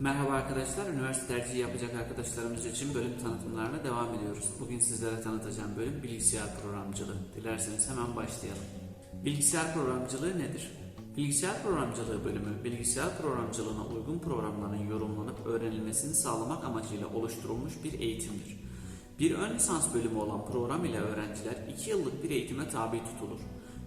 Merhaba arkadaşlar, üniversite tercihi yapacak arkadaşlarımız için bölüm tanıtımlarına devam ediyoruz. Bugün sizlere tanıtacağım bölüm bilgisayar programcılığı. Dilerseniz hemen başlayalım. Bilgisayar programcılığı nedir? Bilgisayar programcılığı bölümü, bilgisayar programcılığına uygun programların yorumlanıp öğrenilmesini sağlamak amacıyla oluşturulmuş bir eğitimdir. Bir ön lisans bölümü olan program ile öğrenciler 2 yıllık bir eğitime tabi tutulur.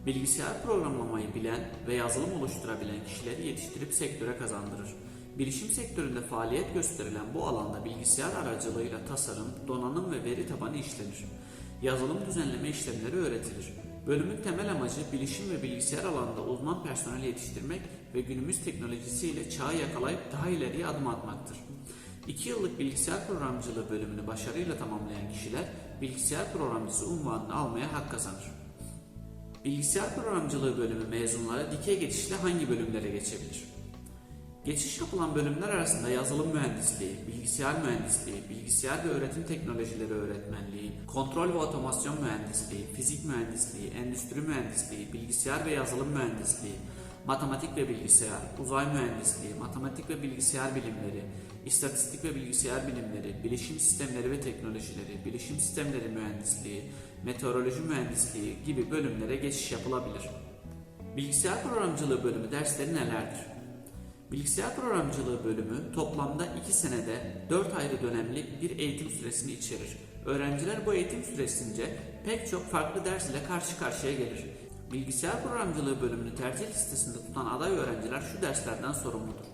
Bilgisayar programlamayı bilen ve yazılım oluşturabilen kişileri yetiştirip sektöre kazandırır. Bilişim sektöründe faaliyet gösterilen bu alanda bilgisayar aracılığıyla tasarım, donanım ve veri tabanı işlenir. Yazılım düzenleme işlemleri öğretilir. Bölümün temel amacı bilişim ve bilgisayar alanında uzman personel yetiştirmek ve günümüz teknolojisiyle çağı yakalayıp daha ileriye adım atmaktır. 2 yıllık bilgisayar programcılığı bölümünü başarıyla tamamlayan kişiler bilgisayar programcısı unvanını almaya hak kazanır. Bilgisayar programcılığı bölümü mezunları dikey geçişle hangi bölümlere geçebilir? Geçiş yapılan bölümler arasında yazılım mühendisliği, bilgisayar mühendisliği, bilgisayar ve öğretim teknolojileri öğretmenliği, kontrol ve otomasyon mühendisliği, fizik mühendisliği, endüstri mühendisliği, bilgisayar ve yazılım mühendisliği, matematik ve bilgisayar, uzay mühendisliği, matematik ve bilgisayar bilimleri, istatistik ve bilgisayar bilimleri, bilişim sistemleri ve teknolojileri, bilişim sistemleri mühendisliği, meteoroloji mühendisliği gibi bölümlere geçiş yapılabilir. Bilgisayar programcılığı bölümü dersleri nelerdir? Bilgisayar programcılığı bölümü toplamda 2 senede 4 ayrı dönemli bir eğitim süresini içerir. Öğrenciler bu eğitim süresince pek çok farklı ders ile karşı karşıya gelir. Bilgisayar programcılığı bölümünü tercih listesinde tutan aday öğrenciler şu derslerden sorumludur.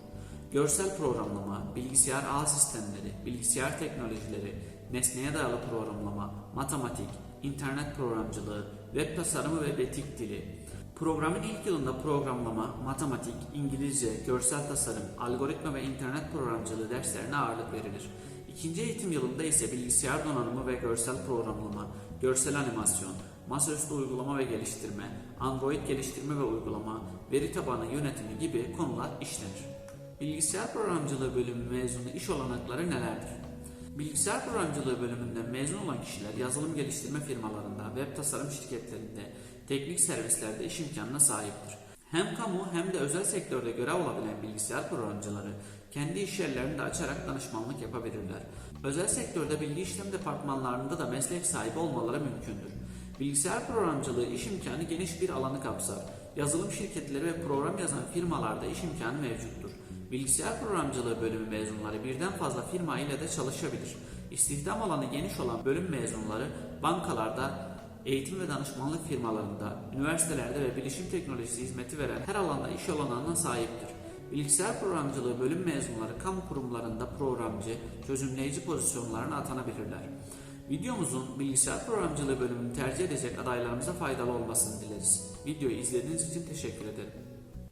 Görsel programlama, bilgisayar ağ sistemleri, bilgisayar teknolojileri, nesneye dayalı programlama, matematik, internet programcılığı, web tasarımı ve betik dili, Programın ilk yılında programlama, matematik, İngilizce, görsel tasarım, algoritma ve internet programcılığı derslerine ağırlık verilir. İkinci eğitim yılında ise bilgisayar donanımı ve görsel programlama, görsel animasyon, masaüstü uygulama ve geliştirme, Android geliştirme ve uygulama, veri tabanı yönetimi gibi konular işlenir. Bilgisayar programcılığı bölümü mezunu iş olanakları nelerdir? Bilgisayar programcılığı bölümünden mezun olan kişiler yazılım geliştirme firmalarında, web tasarım şirketlerinde, teknik servislerde iş imkanına sahiptir. Hem kamu hem de özel sektörde görev alabilen bilgisayar programcıları kendi iş yerlerini de açarak danışmanlık yapabilirler. Özel sektörde bilgi işlem departmanlarında da meslek sahibi olmaları mümkündür. Bilgisayar programcılığı iş imkanı geniş bir alanı kapsar. Yazılım şirketleri ve program yazan firmalarda iş imkanı mevcuttur. Bilgisayar programcılığı bölümü mezunları birden fazla firma ile de çalışabilir. İstihdam alanı geniş olan bölüm mezunları bankalarda, eğitim ve danışmanlık firmalarında, üniversitelerde ve bilişim teknolojisi hizmeti veren her alanda iş olanağına sahiptir. Bilgisayar programcılığı bölüm mezunları kamu kurumlarında programcı, çözümleyici pozisyonlarına atanabilirler. Videomuzun bilgisayar programcılığı bölümünü tercih edecek adaylarımıza faydalı olmasını dileriz. Videoyu izlediğiniz için teşekkür ederim.